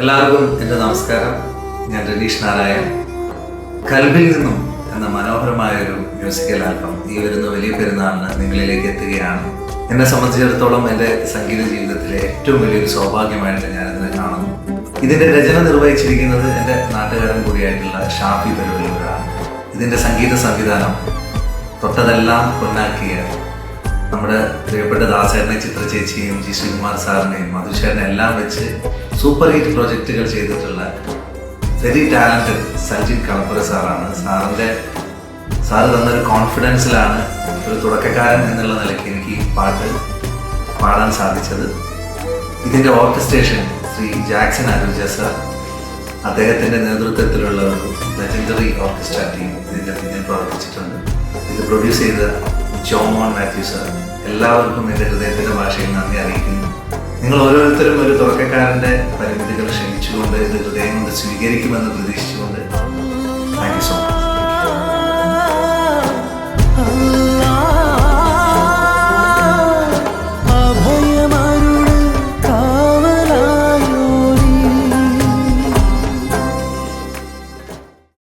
എല്ലാവർക്കും എന്റെ നമസ്കാരം. ഞാൻ രതീഷ് നാരായൺ. കൽബിൽ നിന്നും എന്ന മനോഹരമായ ഒരു മ്യൂസിക്കൽ ആൽബം ഈ വരുന്ന വലിയ പെരുന്നാളിന് നിങ്ങളിലേക്ക് എത്തുകയാണ്. എന്നെ സംബന്ധിച്ചിടത്തോളം എന്റെ സംഗീത ജീവിതത്തിലെ ഏറ്റവും വലിയൊരു സൗഭാഗ്യമായിട്ട് ഞാനിതിനെ കാണുന്നു. ഇതിന്റെ രചന നിർവഹിച്ചിരിക്കുന്നത് എന്റെ നാട്ടുകാരൻ കൂടിയായിട്ടുള്ള ഷാഫി പരുവലൂരാണ് ഇതിന്റെ സംഗീത സംവിധാനം തൊട്ടതെല്ലാം പൊന്നാക്കിയ നമ്മുടെ പ്രിയപ്പെട്ട ദാസേട്ടനെ ചിത്ര ചേച്ചിയും ജി. ശ്രീകുമാർ സാറിനെയും മധുശേരനെ എല്ലാം വെച്ച് സൂപ്പർ ഹിറ്റ് പ്രോജക്റ്റുകൾ ചെയ്തിട്ടുള്ള വെരി ടാലന്റഡ് സജിത് കളപ്പുര സാറാണ്. സാറിന്റെ സാറ് തന്നൊരു കോൺഫിഡൻസിലാണ് ഒരു തുടക്കക്കാരൻ എന്നുള്ള നിലയ്ക്ക് എനിക്ക് പാട്ട് പാടാൻ സാധിച്ചത്. ഇതിന്റെ orchestration Shri Jackson Aruja sir അദ്ദേഹത്തിന്റെ നേതൃത്വത്തിലുള്ള ഒരു ലെജൻഡറി ഓർക്കസ്ട്ര ടീം ഇതിന്റെ പിന്നിൽ പ്രവർത്തിച്ചിട്ടുണ്ട്. ഇത് പ്രൊഡ്യൂസ് ചെയ്ത ജോമോൺ മാത്യു സാർ. എല്ലാവർക്കും എന്റെ ഹൃദയത്തിന്റെ ഭാഷയിൽ നന്ദി അറിയിക്കുന്നു. നിങ്ങൾ ഓരോരുത്തരും ഒരു തുടക്കക്കാരന്റെ പരിമിതികൾ ക്ഷമിച്ചുകൊണ്ട് ഇത് ഹൃദയം കൊണ്ട് സ്വീകരിക്കുമെന്ന് പ്രതീക്ഷിച്ചുകൊണ്ട് താങ്ക് യു സോ